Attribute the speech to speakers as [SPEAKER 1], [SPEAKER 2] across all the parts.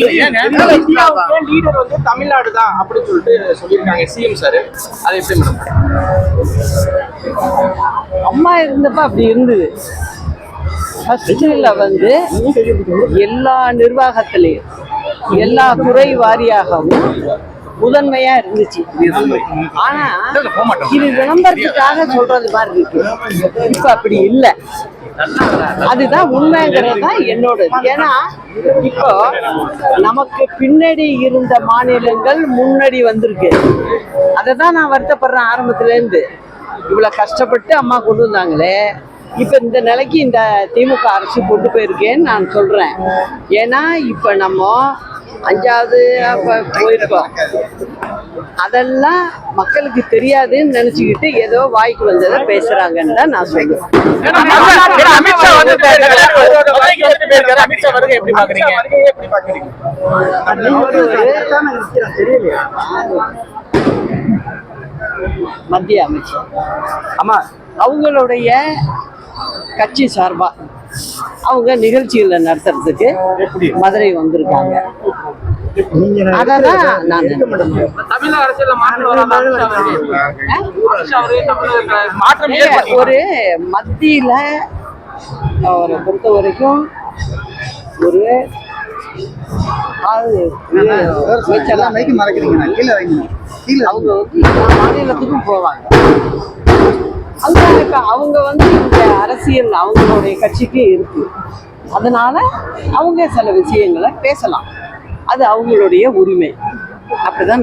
[SPEAKER 1] Leader வந்து தமிழ்நாடு தான் அப்படின்னு சொல்லிட்டு சொல்லியிருக்காங்க சிஎம் சார். அதை எப்படி மேடம்
[SPEAKER 2] அம்மா இருந்தப்ப அப்படி இருந்தது. ஃபர்ஸ்ட்ல வந்து எல்லா நிர்வாகத்திலையும் எல்லா துறை வாரியாகவும் முதன்மையா இருந்துச்சு. ஆனா இது விளம்பரத்துக்காக சொல்றது மாதிரி இருக்கு. இப்ப அப்படி இல்லை. அதுதான் உண்மைங்கிறது தான் என்னோட ஏன்னா இப்போ நமக்கு பின்னாடி இருந்த மாநிலங்கள் முன்னாடி வந்திருக்கு. அதை தான் நான் வருத்தப்படுறேன் ஆரம்பத்துலேருந்து. இவ்வளோ கஷ்டப்பட்டு அம்மா கொண்டு வந்தாங்களே. இப்போ இந்த நிலைக்கு இந்த திமுக அரசு கொண்டு போயிருக்கேன்னு நான் சொல்கிறேன் ஏன்னா இப்போ நம்ம அஞ்சாவது போயிருக்கோம். அதெல்லாம் மக்களுக்கு தெரியாதுன்னு நினைச்சுக்கிட்டு ஏதோ வாய்க்கு வந்ததை பேசுறாங்கன்னு தான் நான் சொல்லுவேன் மத்திய அமைச்சர்.
[SPEAKER 1] ஆமா.
[SPEAKER 2] அவங்களுடைய கட்சி சார்பா அவங்க நிகழ்ச்சிகளை நடத்துறதுக்கு மதுரை வந்திருக்காங்க. ஒரு மத்தியில அவரை பொறுத்த வரைக்கும் ஒரு அவங்க வந்து எல்லா மாநிலத்துக்கும் போவாங்க. அவங்க இப்ப அவங்க வந்து இந்த அரசியல் அவங்களுடைய கட்சிக்கு இருக்கு. அதனால அவங்க சில விஷயங்களை பேசலாம். அது அவங்களுடைய உரிமை. அப்படிதான்.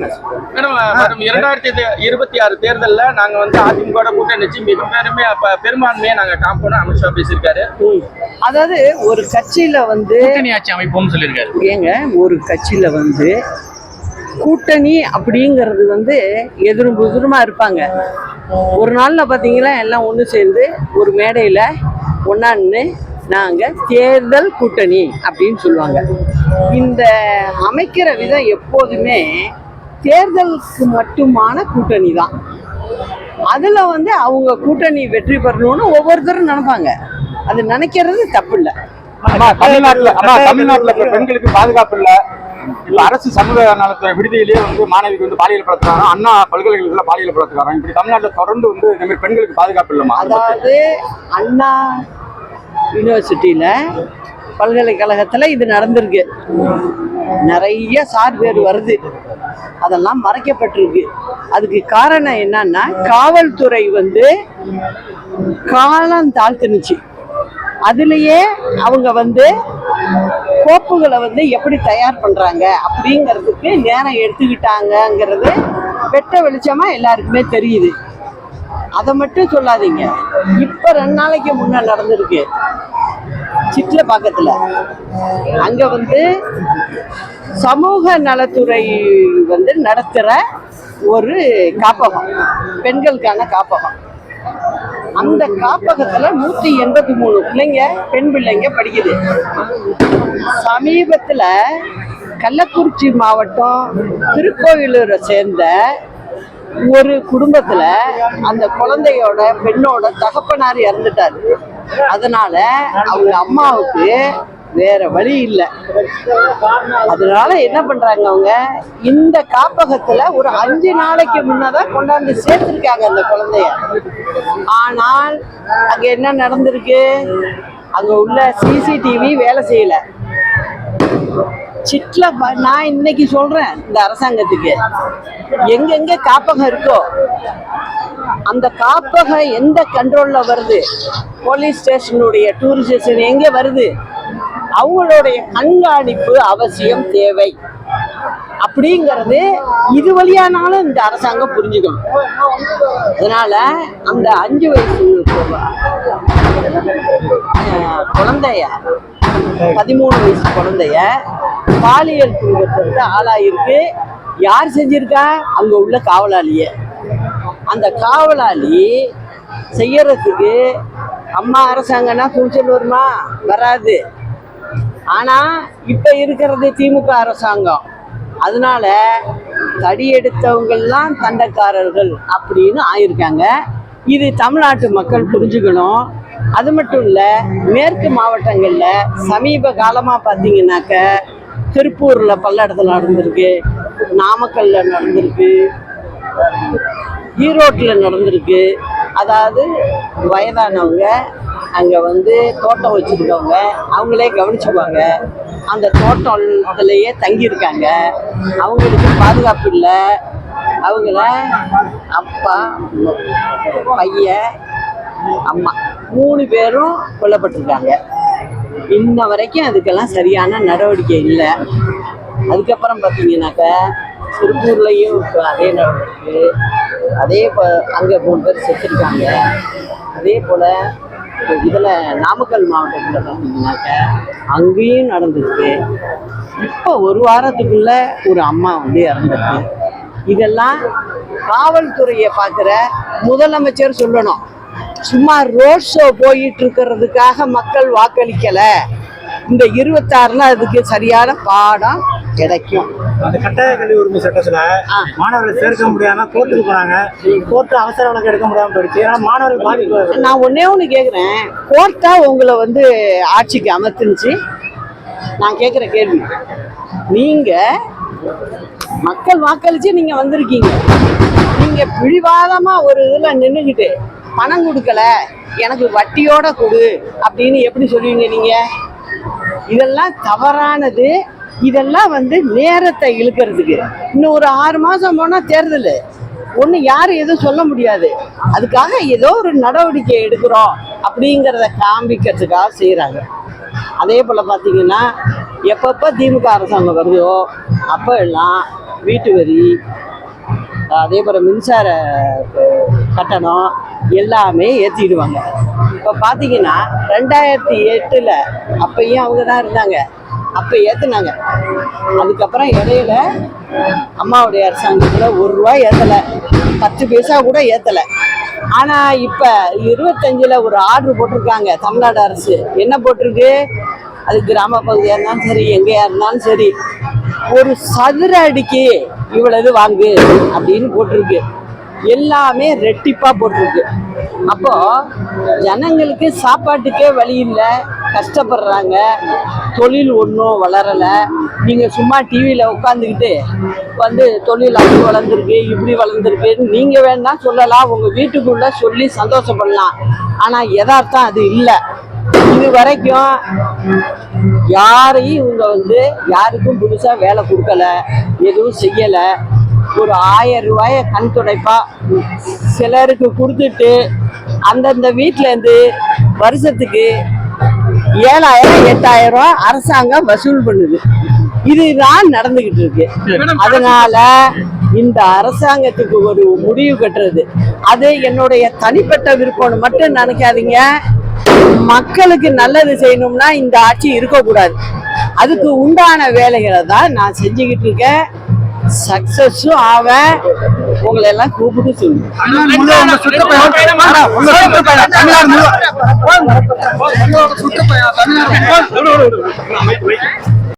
[SPEAKER 1] மேடம் இரண்டாயிரத்தி இருபத்தி ஆறு தேர்தல்ல நாங்க வந்து அதிமுக கூட்டணி வச்சு மிக பெருமை பெரும்பான்மையை நாங்க காப்போம்னு அமித்ஷா பேசியிருக்காரு.
[SPEAKER 2] அதாவது ஒரு கட்சியில வந்து
[SPEAKER 3] கூட்டணி ஆட்சி சொல்லியிருக்காரு.
[SPEAKER 2] ஏங்க ஒரு கட்சியில வந்து கூட்டணி அப்படிங்கிறது வந்து எதிரும் புதிருமா இருப்பாங்க. ஒரு நாள்ல பாத்தீங்களா எல்லாம் ஒண்ணு சேர்ந்து ஒரு மேடையில ஒன்னான்னு நாங்க தேர்தல் கூட்டணி அப்படின்னு சொல்லுவாங்க. இந்த அமைக்கிற விதம் எப்போதுமே தேர்தலுக்கு மட்டுமான கூட்டணி தான். அதுல வந்து அவங்க கூட்டணி வெற்றி பெறணும்னு ஒவ்வொருத்தரும் நினைப்பாங்க. அது நினைக்கிறது தப்பு இல்லை
[SPEAKER 4] தமிழ்நாட்டுல தமிழ்நாட்டுல பெண்களுக்கு பாதுகாப்பு இல்ல. இப்ப அரசு சமூக நலத்துறை விடுதியிலேயே வந்து மாணவிக்கு வந்து பாலியல் படுத்துறாங்க அண்ணா பல்கலைக்கழகத்துல பாலியல் படுத்துறாங்க இப்படி தமிழ்நாட்டுல தொடர்ந்து வந்து இந்த மாதிரி பெண்களுக்கு பாதுகாப்பு பத்தி-
[SPEAKER 2] அதாவது அண்ணா யூனிவர்சிட்டியில பல்கலைக்கழகத்தில் இது நடந்திருக்கு. நிறைய சார் பேர் வருது. அதெல்லாம் மறைக்கப்பட்டிருக்கு. அதுக்கு காரணம் என்னன்னா காவல்துறை வந்து காலம் தாழ்த்துனுச்சு. அதுலேயே அவங்க வந்து கோப்புகளை வந்து எப்படி தயார் பண்ணுறாங்க அப்படிங்கிறதுக்கு நேரம் எடுத்துக்கிட்டாங்கங்கிறது வெட்ட வெளிச்சமாக எல்லாருக்குமே தெரியுது. அதை மட்டும் சொல்லாதீங்க. இப்போ ரெண்டு நாளைக்கு முன்னே நடந்திருக்கு. சிட்ல பக்கத்துல. அங்க வந்து சமூக நலத்துறை வந்து நடத்துற ஒரு காப்பகம் பெண்களுக்கான காப்பகம். அந்த காப்பகத்துல நூத்தி எண்பத்தி மூணு பிள்ளைங்க பெண் பிள்ளைங்க படிக்குது. சமீபத்துல கள்ளக்குறிச்சி மாவட்டம் திருக்கோயிலூரை சேர்ந்த ஒரு குடும்பத்துல அந்த குழந்தையோட பெண்ணோட தகப்பனார் இறந்துட்டாரு. அதனால அவங்க அம்மாவுக்கு வேற வழி இல்லை. அதனால என்ன பண்றாங்க அவங்க? இந்த காப்பகத்துல ஒரு அஞ்சு நாளைக்கு முன்னதான் கொண்டாந்து சேர்த்திருக்காங்க அந்த குழந்தைய. ஆனால் அங்க என்ன நடந்திருக்கு? அங்க உள்ள சிசிடிவி வேலை செய்யல. சிட்ல நான் இன்னைக்கு சொல்றேன் இந்த அரசாங்கத்துக்கு. எங்கெங்க காப்பகம் இருக்கோ அந்த காப்பகம் எந்த கண்ட்ரோலில் வருது? போலீஸ் ஸ்டேஷனுடைய டூரிஸ்ட் ஸ்டேஷன் எங்கே வருது? அவங்களுடைய கண்காணிப்பு அவசியம் தேவை. அப்படிங்கிறது இது வழியானாலும் இந்த அரசாங்கம் புரிஞ்சுக்கணும். அதனால அந்த அஞ்சு வயசு குழந்தைய பதிமூணு வயசு குழந்தைய பாலியல் துன்பத்திற்கு ஆளாயிருக்கு. யார் செஞ்சிருக்கா? அங்க உள்ள காவலாளியே. அந்த காவலாளி செய்யறதுக்கு அம்மா அரசாங்கம்னா துணிச்சல் வருமா? வராது. ஆனா இப்ப இருக்கிறது திமுக அரசாங்கம். அதனால தடி எடுத்தவங்கள்லாம் தண்டக்காரர்கள் அப்படின்னு ஆயிருக்காங்க. இது தமிழ்நாட்டு மக்கள் புரிஞ்சுக்கணும். அது மட்டும் இல்ல மேற்கு மாவட்டங்கள்ல சமீப காலமா பாத்தீங்கன்னாக்க திருப்பூர்ல பல்லடத்துல நடந்திருக்கு நாமக்கல்ல நடந்திருக்கு ஈரோட்டில் நடந்திருக்கு. அதாவது வயதானவங்க அங்கே வந்து தோட்டம் வச்சிருக்கவங்க அவங்களே கவனிச்சுக்குவாங்க. அந்த தோட்டத்திலேயே தங்கியிருக்காங்க. அவங்களுக்கு பாதுகாப்பு இல்லை. அவங்கள அப்பா பையன் அம்மா மூணு பேரும் கொல்லப்பட்டிருக்காங்க. இன்ன வரைக்கும் அதுக்கெல்லாம் சரியான நடவடிக்கை இல்லை. அதுக்கப்புறம் பார்த்தீங்கன்னாக்க திருப்பூர்லேயும் இப்போ அதே நடந்திருக்கு அதே இப்போ அங்கே மூணு பேர் செத்துருக்காங்க. அதே போல் இதில் நாமக்கல் மாவட்டத்தில் பார்த்தீங்கன்னாக்க அங்கேயும் நடந்திருக்கு. இப்போ ஒரு வாரத்துக்குள்ள ஒரு அம்மா வந்து இறந்துருக்கு. இதெல்லாம் காவல்துறையை பார்க்குற முதலமைச்சர் சொல்லணும். சும்மா ரோட் ஷோ போயிட்டு இருக்கிறதுக்காக மக்கள் வாக்களிக்கலை. இந்த இருபத்தாறுல அதுக்கு சரியான பாடம் கிடைக்கும்.
[SPEAKER 5] அந்த கட்டாய கல்வி உரிமை சட்டத்துல. மாணவர்களை சேர்க்க முடியாம கோர்ட்டுக்கு போனாங்க கோர்ட்டு அவசர வழக்கு எடுக்க முடியாம போயிடுச்சு. ஏன்னா மாணவர்கள் பாதிப்பு
[SPEAKER 2] நான் ஒன்னே ஒன்று கேட்குறேன் கோர்ட்டா உங்களை வந்து ஆட்சிக்கு அமர்த்துனுச்சு? நான் கேட்குற கேள்வி. நீங்க மக்கள் வாக்களிச்சு நீங்க வந்திருக்கீங்க. நீங்க பிடிவாதமா ஒரு இதுல நின்றுக்கிட்டு பணம் கொடுக்கல எனக்கு வட்டியோட கொடு அப்படின்னு எப்படி சொல்லுவீங்க நீங்க? இதெல்லாம் தவறானது. இதெல்லாம் வந்து நேரத்தை இழுக்கிறதுக்கு. இன்னும் ஒரு ஆறு மாதம் போனால் தேர்தல். ஒன்று யாரும் எதுவும் சொல்ல முடியாது. அதுக்காக ஏதோ ஒரு நடவடிக்கை எடுக்கிறோம் அப்படிங்கிறத காமிக்கிறதுக்காக செய்கிறாங்க அதே போல் பார்த்தீங்கன்னா எப்பப்போ திமுக அரசாங்கம் வருதோ அப்போ எல்லாம் வீட்டு வரி அதே போல் மின்சார கட்டணம் எல்லாமே ஏற்றிடுவாங்க இப்போ பார்த்தீங்கன்னா ரெண்டாயிரத்தி எட்டில் அப்பையும் அவங்க தான் இருந்தாங்க. அப்போ ஏற்றுனாங்க அதுக்கப்புறம் இடையில அம்மாவுடைய அரசாங்கத்தில் ஒரு ரூபா ஏற்றலை பத்து பைசா கூட ஏற்றலை ஆனால் இப்போ இருபத்தஞ்சில் ஒரு ஆர்டர் போட்டிருக்காங்க தமிழ்நாடு அரசு. என்ன போட்டிருக்கு? அது கிராம பகுதியாக இருந்தாலும் சரி எங்கேயா இருந்தாலும் சரி ஒரு சதுர அடிக்கு இவ்வளவு வாங்கு அப்படின்னு போட்டிருக்கு. எல்லாமே ரெட்டிப்பாக போட்டிருக்கு. அப்போ ஜனங்களுக்கு சாப்பாட்டுக்கே வழி இல்லை. கஷ்டப்படுறாங்க. தொழில் ஒன்றும் வளரலை. நீங்கள் சும்மா டிவியில் உட்காந்துக்கிட்டு வந்து தொழில் அப்படி வளர்ந்துருக்கு இப்படி வளர்ந்துருக்குன்னு நீங்கள் வேணா சொல்லலாம். உங்கள் வீட்டுக்குள்ளே சொல்லி சந்தோஷப்படலாம். ஆனால் எதார்த்தம் அது இல்லை. இது வரைக்கும் யாரையும் இவங்க வந்து யாருக்கும் புதுசாக வேலை கொடுக்கல எதுவும் செய்யலை. ஒரு ஆயிரம் ரூபாய கண் துடைப்பா சிலருக்கு கொடுத்துட்டு அந்தந்த வீட்டிலேருந்து வருஷத்துக்கு ஏழாயிரம் எட்டாயிரம் அரசாங்கம் வசூல் பண்ணுது. இதுதான் நடந்துகிட்டு இருக்கு. அதனால இந்த அரசாங்கத்துக்கு ஒரு முடிவு கட்டுறது. அது என்னுடைய தனிப்பட்ட விருப்பம்னு மட்டும் நினைக்காதீங்க. மக்களுக்கு நல்லது செய்யணும்னா இந்த ஆட்சி இருக்கக்கூடாது. அதுக்கு உண்டான வேலைகளை தான் நான் செஞ்சுக்கிட்டு இருக்கேன். சக்சஸும் ஆவேன் உங்களை எல்லாம் கூப்பிட்டு சொல்லுவேன்